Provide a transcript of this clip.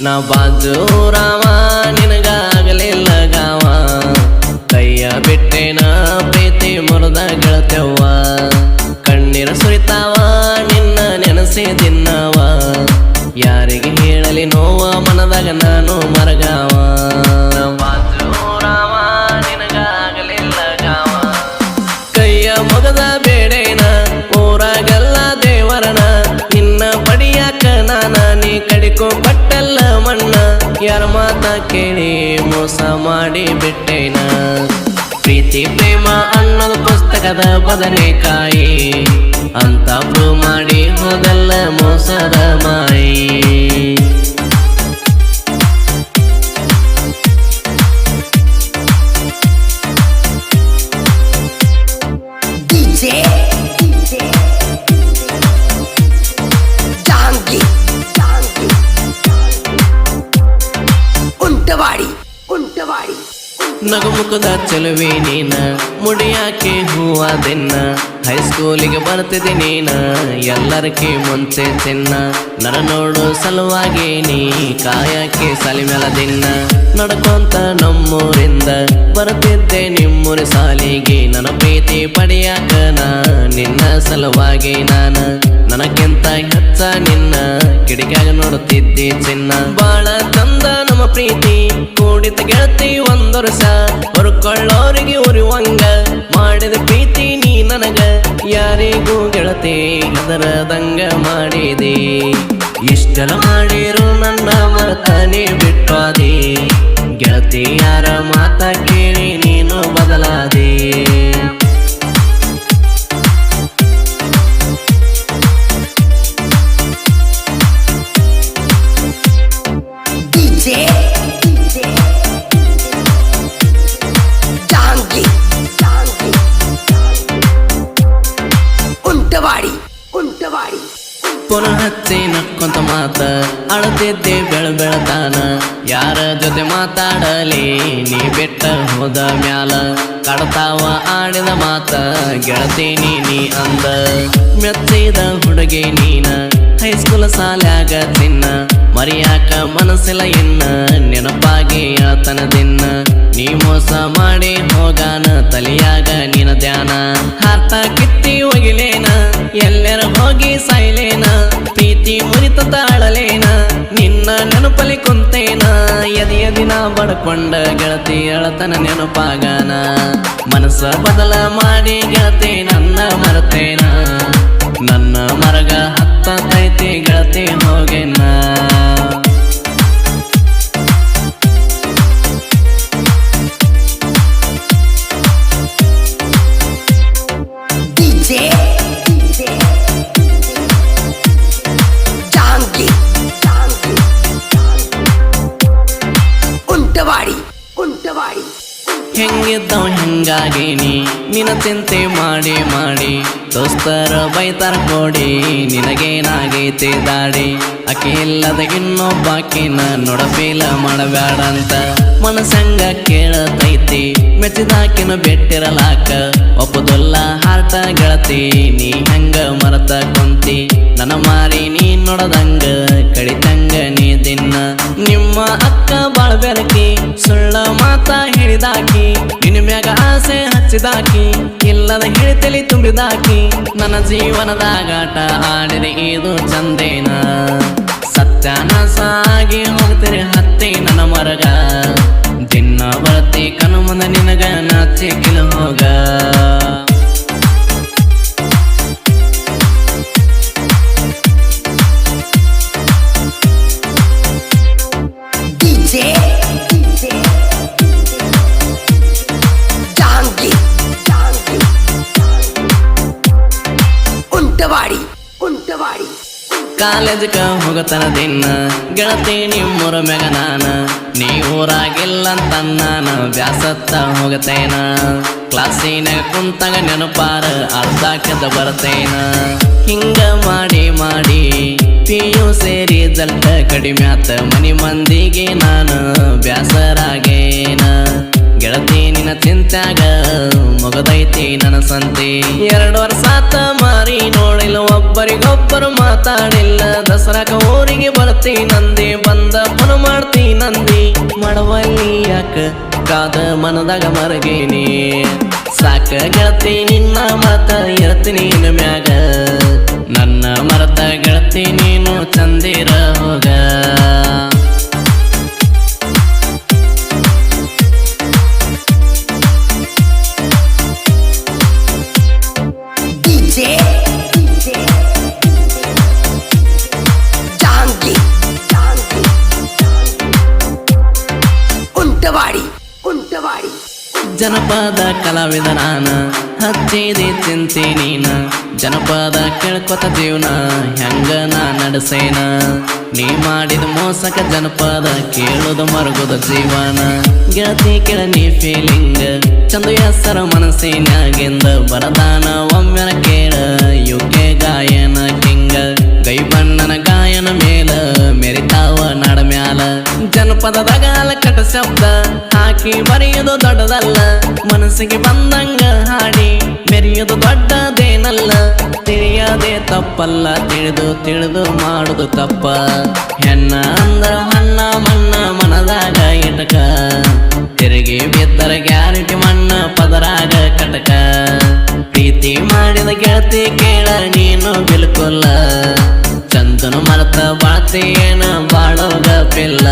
ನಾ ಬಾಜು ರಾಮ ನಿನಗಾಗಲಿಲ್ಲ ಯಾರ ಮಾತ ಕೇಳಿ ಮೋಸ ಮಾಡಿ ಬಿಟ್ಟೇನ? ಪ್ರೀತಿ, ಪ್ರೇಮ ಅನ್ನೋದು ಪುಸ್ತಕದ ಬದನೆಕಾಯಿ ಅಂತ ಮಾಡಿ ಹೋದಲ್ಲ ಮೋಸದ ಮಾಯಿ. ನಗುಮುಖದ ಚೆಲುವೆ ನೀನ. ಮುಡಿಯಾಕೆ ಹೂವ ದಿನ ಹೈಸ್ಕೂಲಿಗೆ ಬರ್ತಿದ್ದೆ ನೀನ. ಎಲ್ಲರಕ್ಕೆ ಮುಂಚೆ ತಿನ್ನ. ನರ ನೋಡು ಸಲುವಾಗಿ ನೀ ಕಾಯಕ್ಕೆ ಸಲಿಮೆಲ ದಿನ್ನ. ನಡ್ಕೊಂತ ನಮ್ಮೂರಿಂದ ಬರ್ತಿದ್ದೆ ನಿಮ್ಮೂರ ಸಾಲಿಗೆ. ನನ್ನ ಪ್ರೀತಿ ಪಡೆಯಾಕ ನಿನ್ನ ಸಲುವಾಗಿ ನಾನ. ನನಗಿಂತ ಹೆಚ್ಚ ನಿನ್ನ ಕಿಡಿಕಾಗ ನೋಡುತ್ತಿದ್ದೆ ಚಿನ್ನ. ಬಾಳ ಚಂದ ನಮ್ಮ ಪ್ರೀತಿ ಕೂಡಿದ ಗೆಳತಿ ಒಂದು ವರ್ಷ ಹೊರ್ಕೊಳ್ಳೋರಿಗೆ ಉರಿವಂಗ, ಮಾಡಿದ ಪ್ರೀತಿ ನೀ ನನಗ. ಯಾರಿಗೂ ಗೆಳತಿ ದಂಗ ಮಾಡಿದೆ. ಇಷ್ಟೆಲ್ಲ ಮಾಡಿರು ನನ್ನ ಮಾತನೇ ಬಿಟ್ಟಾದೆ ಗೆಳತಿ ಯಾರ ಮಾತ ಕೇಳಿ ನೀನು ಬದಲಾದೆ. ಪುನಃ ಹಚ್ಚಿ ನಕ್ಕೊಂತ ಮಾತ ಅಳತಿದ್ದೆ ಬೆಳ ಬೆಳತಾನ ಯಾರ ಜೊತೆ ಮಾತಾಡಲಿ? ನೀ ಬೆಟ್ಟ ಹೋದ ಮ್ಯಾಲ. ಕಡತಾವ ಆಡಿದ ಮಾತ ಗೆಳತೀನಿ ನೀ ಅಂದ. ಮೆಚ್ಚಿದ ಹುಡುಗಿ ನೀನ, ಹೈಸ್ಕೂಲ್ ಸಾಲ್ಯಾಗ ತಿನ್ನ. ಮರಿಯಾಕ ಮನಸ್ಸಿಲ್ಲ ಇನ್ನ, ನೆನಪಾಗಿ ಆತನದಿನ್ನ ನೀ ಮೋಸ ಮಾಡಿ ಹೋಗಾನ, ತಲಿಯಾಗ ನಿನ ಧ್ಯಾನ. ಹಾರ್ತ ಕಿತ್ತಿ ಒಗಿಲೇನ, ಎಲ್ಲರ ಹೋಗಿ ಸಾಯ್ಲೇನ. ಪ್ರೀತಿ ಮುರಿತ ತಾಳಲೇನ, ನಿನ್ನ ನೆನಪಲಿ ಕುಂತೇನ. ಎದೆಯ ದಿನ ಬಡ್ಕೊಂಡ ಗೆಳತಿ ಅಳತನ ನೆನಪಾಗಾನ. ಮನಸ್ಸ ಬದಲ ಮಾಡಿ ಗೆಳತಿ ನನ್ನ ಮರತೇನ. ನನ್ನ ಮರಗ ಹತ್ತೈತಿ ಗೆಳತಿ ಹೋಗೆನ ஜாங்கி உண்டவாடி உண்டவாடி எங்கே தான் ಹಿಂಗಾಗೇನಿ ನಿನ ಚಿಂತೆ ಮಾಡಿ ಮಾಡಿ ದೋಸ್ತರ ಬೈತಾರ ಕೊಡಿ ನಿನಗೇನಾಗೈತೆ ದಾಡಿ? ಆಕೆ ಇಲ್ಲದ ಇನ್ನೊಬ್ಬಾಕಿನ ನೋಡಬೇಲ ಮಾಡಬೇಡಂತ ಮನಸಂಗ ಕೇಳತೈತಿ, ಮೆಚ್ಚಿದಾಕಿನ ಬೆಟ್ಟಿರಲಾಕ. ಒಪ್ಪದೊಲ್ಲ ಹಾರ್ಟ ಗೆಳತಿ, ನೀ ಹಂಗ ಮರತ ಕುಂತಿ. ನನ್ನ ಮಾರಿ ನೀ ನೋಡದಂಗ, ಕಡಿತಂಗ ನೀ ದಿನ್ನ. ನಿಮ್ಮ ಅಕ್ಕ ಬಾಳ ಬೆರಕಿ, ಸುಳ್ಳ ಮಾತ ಹೇಳಿದಾಕಿ. ನಿನ್ನ ಮ್ಯಾಗ ಆಸೆ ಹಚ್ಚಿದಾಕಿ, ಇಲ್ಲದ ಹಿಡಿತಲಿ ತುಂಬಿದಾಕಿ, ನನ್ನ ಜೀವನದಾಗಾಟ ಆಡಿದೆ, ಇದು ಚಂದೇನ. ಸತ್ಯನ ಸಾಗಿ ಹೋಗ್ತೀರಿ ಹತ್ತಿ ನನ್ನ ಮರಗ. ದಿನ ಬರ್ತಿ ಕನು ನಿನಗ ನಾಚಿ ಹೋಗ. ಕಾಲೇಜ್ಗ ಹೋಗತನ ದಿನ, ಗೆಳತಿ ನಿಮ್ಮೂರ ಮ್ಯಾಗ ನಾನ. ನೀ ಊರಾಗಿಲ್ಲ ನಾನ ಬ್ಯಾಸತ್ತ ಹೋಗತೇನ. ಕ್ಲಾಸಿನಾಗ ಕುಂತಾಗ ನೆನಪಾರ ಅರ್ಧಾಕದ ಬರ್ತೇನ. ಹಿಂಗ ಮಾಡಿ ಮಾಡಿ, ಪಿಯು ಸೇರಿ ಜಲ್ಟ ಕಡಿಮೆ ಆತ ಮನಿ ಮಂದಿಗೆ ನಾನು ಬ್ಯಾಸರಾಗೇನ ಗೆಳತಿ ನಿನ್ನ ತಿಂತಾಗ ಮುಗದೈತಿ ನನ್ನ ಸಂತಿ. ಎರಡು ವರ್ಷ ಮಾರಿ ನೋಡಿಲ್ಲ, ಒಬ್ಬರಿಗೊಬ್ಬರು ಒಬ್ಬರು ಮಾತಾಡಿಲ್ಲ. ದಸರಾಕ ಊರಿಗೆ ಬರ್ತೀನಂದಿ ಬಂದ ಪುನ ಮಾಡ್ತೀನಂದಿ ಮಾಡವಲ್ಲಿ ಯಾಕ ಕಾದ ಮನದಾಗ ಮರಗೇನಿ. ಸಾಕ ಗೆಳತಿ ನಿನ್ನ ಮತ ಇರ್ತೀನಿ ಮ್ಯಾಗ. ನನ್ನ ಮರತ ಗೆಳತಿ ನೀನು ಚಂದಿರ ಹೋಗ. ಕುಂಟವಾಡಿ. ಕುಂಟವಾಡಿ. ಜನಪದ ಕಲಾವಿದ ನಾನ ಹಚ್ಚಿದೆ ಚಿಂತೆ ನೀನ. ಜನಪದ ಕೇಳ್ಕೊತ ಜೀವನ ಹೆಂಗ ನಾ ನಡೆಸೇನ? ನೀ ಮಾಡಿದ ಮೋಸಕ ಜನಪದ ಕೇಳುದು ಮರುಗುದ ಜೀವನ. ಗೆಳತಿ ಕೇಳ ನೀ ಫೀಲಿಂಗ್ ಚಂದ ಹೆಸರ ಮನಸ್ಸಿನಾಗಿಂದ ಬರದಾನ ಒಮ್ಮೆನ ಕೇಳ. ಯುಕೆ ಗಾಯನ ಕಿಂಗ ಗೈ ಬಣ್ಣನ ಗಾಯನ ಮೇಲ ಮೆರಿತಾವ ನಡ ಮ್ಯಾಲ. ಜನಪದದ ಅಲಕಟ ಶಬ್ದ ಹಾಕಿ ಬರೆಯೋದು ದೊಡ್ಡದಲ್ಲ. ಮನಸ್ಸಿಗೆ ಬಂದಂಗ ಹಾಡಿ ಮೆರೆಯೋದು ದೊಡ್ಡದೇನಲ್ಲ. ತಿಳಿಯದೆ ತಪ್ಪಲ್ಲ, ತಿಳಿದು ತಿಳಿದು ಮಾಡುದು ತಪ್ಪ. ಹೆಣ್ಣ ಅಂದ್ರ ಮಣ್ಣ ಮಣ್ಣ ಮನದಾಗ ಇಟಕ ತಿರುಗಿ ಬಿದ್ದರ ಗ್ಯಾರಂಟಿ, ಮಣ್ಣ ಪದರಾಗ ಕಟಕ. ಪ್ರೀತಿ ಮಾಡಿದ ಗೆಳತಿ ಕೇಳ, ನೀನು ಬಿಲ್ಕುಲ್ಲ ಚಂದನು ಮರತ ಬಾಳ್ತೇನ ಬಾಳೋಗ ಪಿಲ್ಲ